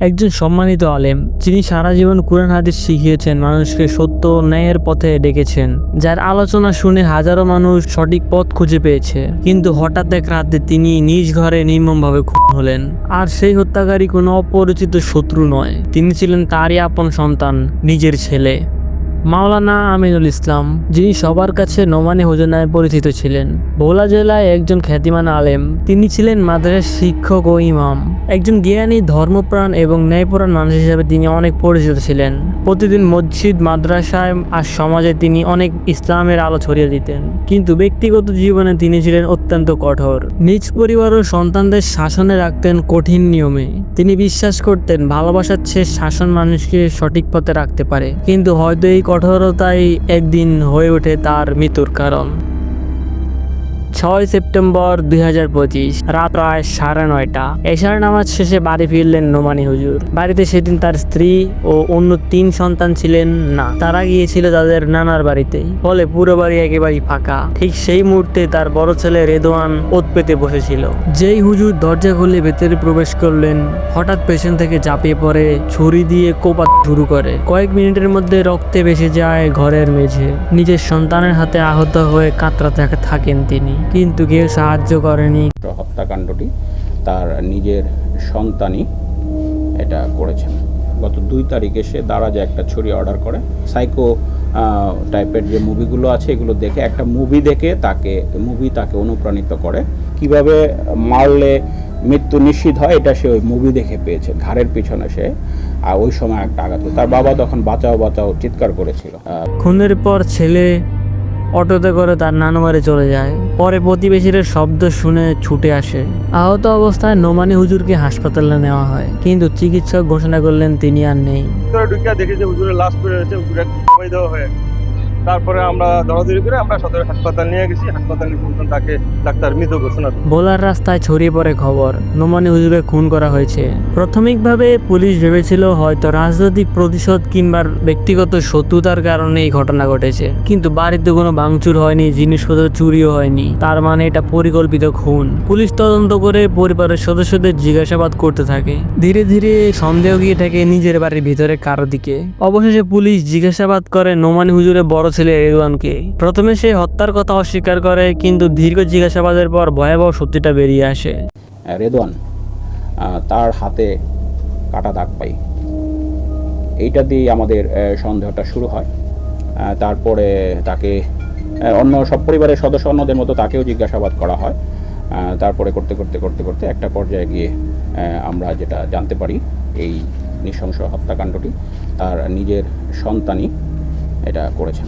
একজন সম্মানিত আলেম, যিনি সারা জীবন কোরআন হাদিস শিখিয়েছেন, মানুষকে সত্য ন্যায়ের পথে ডেকেছেন, যার আলোচনা শুনে হাজারো মানুষ সঠিক পথ খুঁজে পেয়েছে। কিন্তু হঠাৎ এক রাতে তিনি নিজ ঘরে নির্মমভাবে খুন হলেন। আর সেই হত্যাকারী কোনো অপরিচিত শত্রু নয়। তিনি ছিলেন তারই আপন সন্তান, নিজের ছেলে। মাওলানা আমিনুল ইসলাম, যিনি সবার কাছে নোমানি হুজুর নামে পরিচিত ছিলেন। ভোলা জেলায় একজন খ্যাতিমান আলেম, তিনি ছিলেন মাদ্রাসার শিক্ষক ও ইমাম। একজন জ্ঞানী, ধর্মপ্রাণ এবং ন্যায়পরাণ মানুষ হিসেবে তিনি অনেক পরিচিত ছিলেন। প্রতিদিন মসজিদ, মাদ্রাসায় আর সমাজে তিনি অনেক ইসলামের আলো ছড়িয়ে দিতেন। কিন্তু ব্যক্তিগত জীবনে তিনি ছিলেন অত্যন্ত কঠোর। নিজ পরিবার ও সন্তানদের শাসনে রাখতেন কঠিন নিয়মে। তিনি বিশ্বাস করতেন ভালোবাসার চেয়ে শাসন মানুষকে সঠিক পথে রাখতে পারে। কিন্তু হয়তো এই কঠোরতাই একদিন হয়ে ওঠে তার মৃত্যুর কারণ। ছয় সেপ্টেম্বর দুই হাজার পঁচিশ, রাত প্রায় সাড়ে নয়টা। এশার নামাজ শেষে বাড়ি ফিরলেন নোমানি হুজুর। বাড়িতে সেদিন তার স্ত্রী ও অন্য তিন সন্তান ছিলেন না। তারা গিয়েছিল তাদের নানার বাড়িতে। ফলে পুরো বাড়ি একেবারেই ফাঁকা। ঠিক সেই মুহূর্তে তার বড় ছেলে রেদোয়ান ওত পেতে বসেছিল। যেই হুজুর দরজা খুলে ভেতরে প্রবেশ করলেন, হঠাৎ পেছন থেকে ঝাঁপিয়ে পড়ে, ছুরি দিয়ে কোপাত শুরু করে। কয়েক মিনিটের মধ্যে রক্তে ভেসে যায় ঘরের মেঝে। নিজের সন্তানের হাতে আহত হয়ে কাতরাতে থাকেন তিনি। কিন্তু কেউ সাহায্য করেনি। হত্যাকাণ্ডটি তার নিজের সন্তানই এটা করেছেন। গত দুই তারিখে সে দাঁড়া দারাজে একটা ছড়ি অর্ডার করে। সাইকো টাইপের যে মুভিগুলো আছে এগুলো দেখে একটা মুভি দেখে তাকে মুভি তাকে অনুপ্রাণিত করে। কীভাবে মারলে মৃত্যু নিশ্চিত হয় এটা সে ওই মুভি দেখে পেয়েছে। ঘাড়ের পিছনে সে আর ওই সময় একটা আঘাত। তার বাবা তখন বাঁচাও বাঁচাও চিৎকার করেছিল। খুনের পর ছেলে অটোতে করে তার নানুবাড়ি চলে যায়। পরে প্রতিবেশীদের শব্দ শুনে ছুটে আসে। আহত অবস্থায় নোমানি হুজুরকে হাসপাতালে নেওয়া হয়। কিন্তু চিকিৎসক ঘোষণা করলেন তিনি আর নেই। ভিতরে ঢুকে দেখি যে হুজুরের লাশ পড়ে রয়েছে দেওয়া হয়ে। তারপরে আমরা করে আমরা সদর হাসপাতাল নিয়ে গেছি। হাসপাতালে তাকে ডাক্তার মৃত ঘোষণা। ভোলার রাস্তায় ছড়িয়ে পড়ে খবর। নোমানি হুজুরকে খুন করা হয়েছে। প্রাথমিকভাবে পুলিশ ভেবেছিল হয়তো রাজনৈতিক প্রতিশোধ কিংবা ব্যক্তিগত শত্রুতার কারণে এই ঘটনা ঘটেছে। কিন্তু বাড়িতে কোনো ভাঙচুর হয়নি, জিনিসপত্র চুরিও হয়নি। তার মানে এটা পরিকল্পিত খুন। পুলিশ তদন্ত করে পরিবারের সদস্যদের জিজ্ঞাসাবাদ করতে থাকে। ধীরে ধীরে সন্দেহ গিয়ে থাকে নিজের বাড়ির ভিতরে কারও দিকে। অবশেষে পুলিশ জিজ্ঞাসাবাদ করে নোমানি হুজুরের বড় ছেলে রেদওয়ানকে প্রথমে সে হত্যার কথা অস্বীকার করে, কিন্তু দীর্ঘ জিজ্ঞাসাবাদের পর ভয়াবহ সত্যিটা বেরিয়ে আসে। রেদওয়ান তার হাতে কাটা দাগ পাই। এইটা দিয়ে আমাদের সন্দেহটা শুরু হয়। তারপরে তাকে অন্য সব পরিবারের সদস্য অন্যদের মতো তাকেও জিজ্ঞাসাবাদ করা হয়। তারপরে করতে করতে করতে করতে একটা পর্যায়ে গিয়ে আমরা যেটা জানতে পারি, এই নৃশংস হত্যাকাণ্ডটি, তার নিজের সন্তানই এটা করেছেন।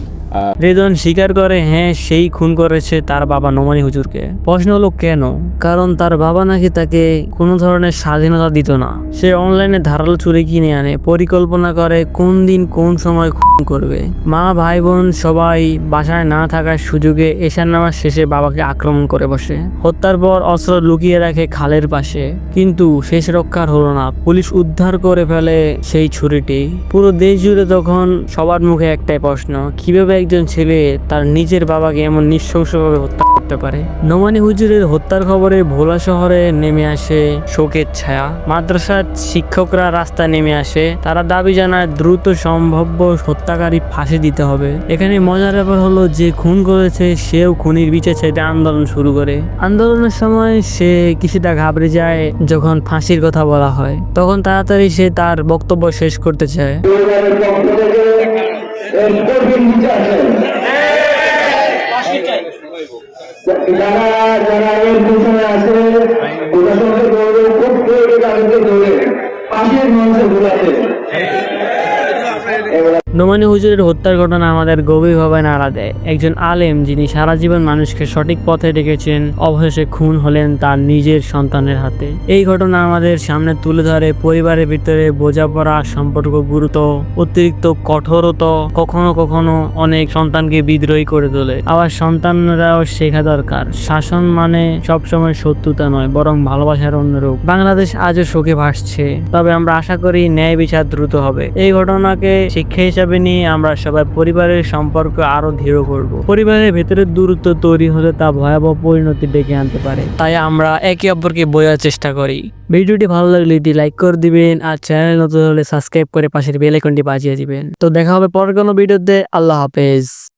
রেদন স্বীকার করে হ্যাঁ সেই খুন করেছে তার বাবা নোমানি হুজুরকে। প্রশ্ন হলো, কেন? কারণ তার বাবা নাকি তাকে কোনো ধরনের স্বাধীনতা দিত না। সে অনলাইনে ধারালো চুরি কিনে আনে, পরিকল্পনা করে কোন দিন কোন সময় করবে। মা ভাই বোন সবাই বাসায় না থাকার সুযোগে এশার নামাজ শেষে বাবাকে আক্রমণ করে বসে। হত্যার পর অস্ত্র লুকিয়ে রাখে খালের পাশে। কিন্তু শেষ রক্ষার হলো না। পুলিশ উদ্ধার করে ফেলে সেই ছুরিটি। পুরো দেশ জুড়ে তখন সবার মুখে একটাই প্রশ্ন, কীভাবে একজন ছেলে তার নিজের বাবাকে এমন নৃশংসভাবে হত্যা করতে পারে? নোমানি হুজুরের হত্যার খবরে ভোলা শহরে নেমে আসে শোকের ছায়া। মাদ্রাসার শিক্ষকরা রাস্তায় নেমে আসে। তারা দাবি জানায়, দ্রুত সম্ভাব্য হত্যাকারী ফাঁসি দিতে হবে। এখানে মজার ব্যাপার হলো যে খুন করেছে সেও খুনির বিচার চাইতে আন্দোলন শুরু করে। আন্দোলনের সময় সে কিছুটা ঘাবড়ে যায় যখন ফাঁসির কথা বলা হয়। তখন তাড়াতাড়ি সে তার বক্তব্য শেষ করতে চায়। যারা যারা এর পিছনে আছে। প্রশাসনকে খুব তাদেরকে পাশের ঘুরাতে নোমানি হুজুরের হত্যার ঘটনা আমাদের গভীরভাবে নাড়া দেয়। একজন আলেম যিনি সারা জীবন মানুষকে সঠিক পথে ডেকেছেন, অবশেষে খুন হলেন তার নিজের সন্তানের হাতে। এই ঘটনা আমাদের সামনে তুলে ধরে পরিবারের ভিতরে বোঝাপড়া সম্পর্ক গুরুত্ব অতিরিক্ত কঠোরতা, কখনো কখনো অনেক সন্তানকে বিদ্রোহী করে তোলে। আবার সন্তানরাও শেখা দরকার। শাসন মানে সবসময় শত্রুতা নয়, বরং ভালোবাসার অন্য রূপ বাংলাদেশ আজও শোকে ভাসছে, তবে আমরা আশা করি ন্যায় বিচার দ্রুত হবে। এই ঘটনাকে শিক্ষা হিসাবে নিয়ে আমরা সবাই পরিবারের সম্পর্ক আরও দৃঢ় করব। পরিবারের ভেতরে দূরত্ব তৈরি হলে তা ভয়াবহ পরিণতি ডেকে আনতে পারে। তাই আমরা একে অপরকে বোঝার চেষ্টা করি। ভিডিওটি ভালো লাগলে এটি লাইক করে দিবেন আর চ্যানেল নতুন হলে সাবস্ক্রাইব করে পাশের বেল আইকনটি বাজিয়ে দিবেন। তো দেখা হবে পরের কোনো ভিডিওতে। আল্লাহ হাফেজ।